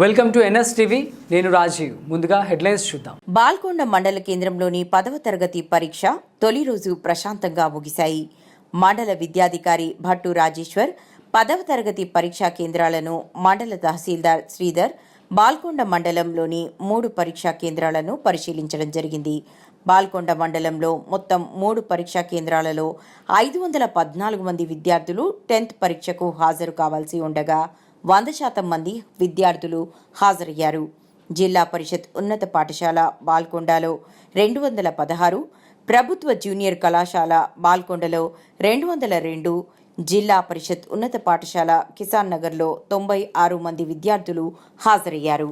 Welcome to NS TV. నేను రాజీవ్. ముందుగా headlines చూద్దాం. బాల్కొండ మండల కేంద్రంలోని పదవ తరగతి పరీక్ష తొలి రోజు ప్రశాంతంగా ముగిశాయి. మండల విద్యాధికారి భట్టు రాజేశ్వర్ పదవ తరగతి పరీక్షా కేంద్రాలను మండల తహసీల్దార్ శ్రీధర్ బాల్కొండ మండలంలోని మూడు పరీక్షా కేంద్రాలను పరిశీలించడం జరిగింది. బాల్కొండ మండలంలో మొత్తం మూడు పరీక్షా కేంద్రాలలో ఐదు వందల పద్నాలుగు మంది విద్యార్థులు టెన్త్ పరీక్షకు హాజరు కావాల్సి ఉండగా వంద శాతం మంది విద్యార్థులు హాజరయ్యారు. జిల్లా పరిషత్ ఉన్నత పాఠశాల బాల్కొండలో రెండు వందల పదహారు ప్రభుత్వ జూనియర్ కళాశాల బాల్కొండలో రెండు వందల రెండు జిల్లా పరిషత్ ఉన్నత పాఠశాల కిసాన్ నగర్లో తొంభై ఆరు మంది విద్యార్థులు హాజరయ్యారు.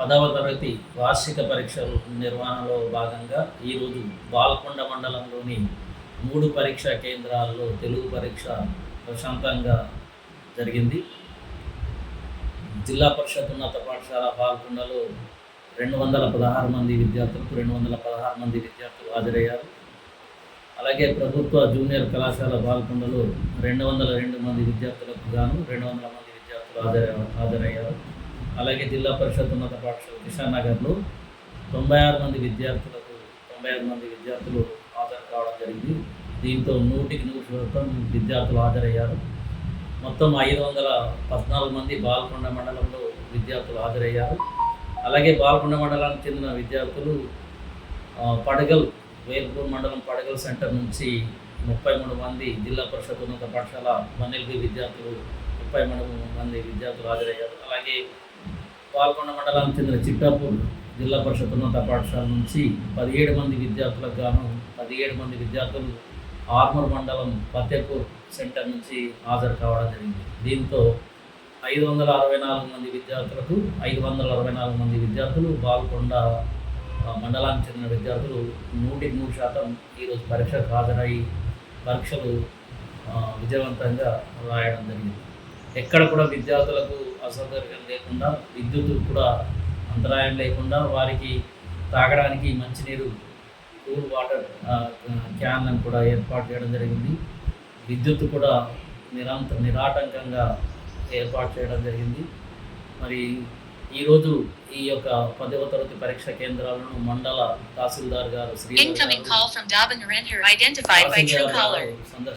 పదవ తరగతి వార్షిక పరీక్షల నిర్వహణలో భాగంగా ఈరోజు బాల్కొండ మండలంలోని మూడు పరీక్షా కేంద్రాలలో తెలుగు పరీక్ష ప్రశాంతంగా జరిగింది. జిల్లా పరిషత్ ఉన్నత పాఠశాల పాల్గొండలో రెండు వందల పదహారు మంది విద్యార్థులకు రెండు వందల పదహారు మంది విద్యార్థులు హాజరయ్యారు. అలాగే ప్రభుత్వ జూనియర్ కళాశాల బాల్కొండలో రెండు వందల రెండు మంది విద్యార్థులకు గాను రెండు వందల మంది విద్యార్థులు హాజరయ్యారు హాజరయ్యారు. అలాగే జిల్లా పరిషత్ ఉన్నత పాఠశాల కిషాన్ నగర్లో తొంభై ఆరు మంది విద్యార్థులకు తొంభై ఆరు మంది విద్యార్థులు హాజరు కావడం జరిగింది. దీంతో నూటికి నూరు శాతం విద్యార్థులు హాజరయ్యారు. మొత్తం ఐదు వందల పద్నాలుగు మంది బాల్కొండ మండలంలో విద్యార్థులు హాజరయ్యారు. అలాగే బాల్కొండ మండలానికి చెందిన విద్యార్థులు పడగల్ వేల్పూర్ మండలం పడగల్ సెంటర్ నుంచి ముప్పై మూడు మంది జిల్లా పరిషత్ ఉన్నత పాఠశాల వన్ఎల్బి విద్యార్థులు ముప్పై మూడు మంది విద్యార్థులు హాజరయ్యారు. అలాగే పాల్గొండ మండలానికి చెందిన చిట్టాపూర్ జిల్లా పరిషత్ ఉన్నత పాఠశాల నుంచి పదిహేడు మంది విద్యార్థులకు గాను పదిహేడు మంది విద్యార్థులు ఆర్మూర్ మండలం ఫతేపూర్ సెంటర్ నుంచి హాజరు కావడం జరిగింది. దీంతో ఐదు వందల అరవై నాలుగు మంది విద్యార్థులకు ఐదు వందల అరవై నాలుగు మంది విద్యార్థులు బాల్కొండ మండలానికి చెందిన విద్యార్థులు నూటికి నూరు శాతం ఈరోజు పరీక్షకు హాజరై పరీక్షలు విజయవంతంగా రాయడం జరిగింది. ఎక్కడ కూడా విద్యార్థులకు అసౌకర్యం లేకుండా విద్యుత్ కూడా అంతరాయం లేకుండా వారికి తాగడానికి మంచినీరు కూల్ వాటర్ క్యాన్లను కూడా ఏర్పాటు చేయడం జరిగింది. విద్యుత్ కూడా నిరంతర నిరాటంకంగా ఏర్పాటు చేయడం జరిగింది. మరి ఈరోజు ఈ యొక్క పదవ తరగతి పరీక్ష కేంద్రాలను మండల తహసీల్దార్ గారు శ్రీ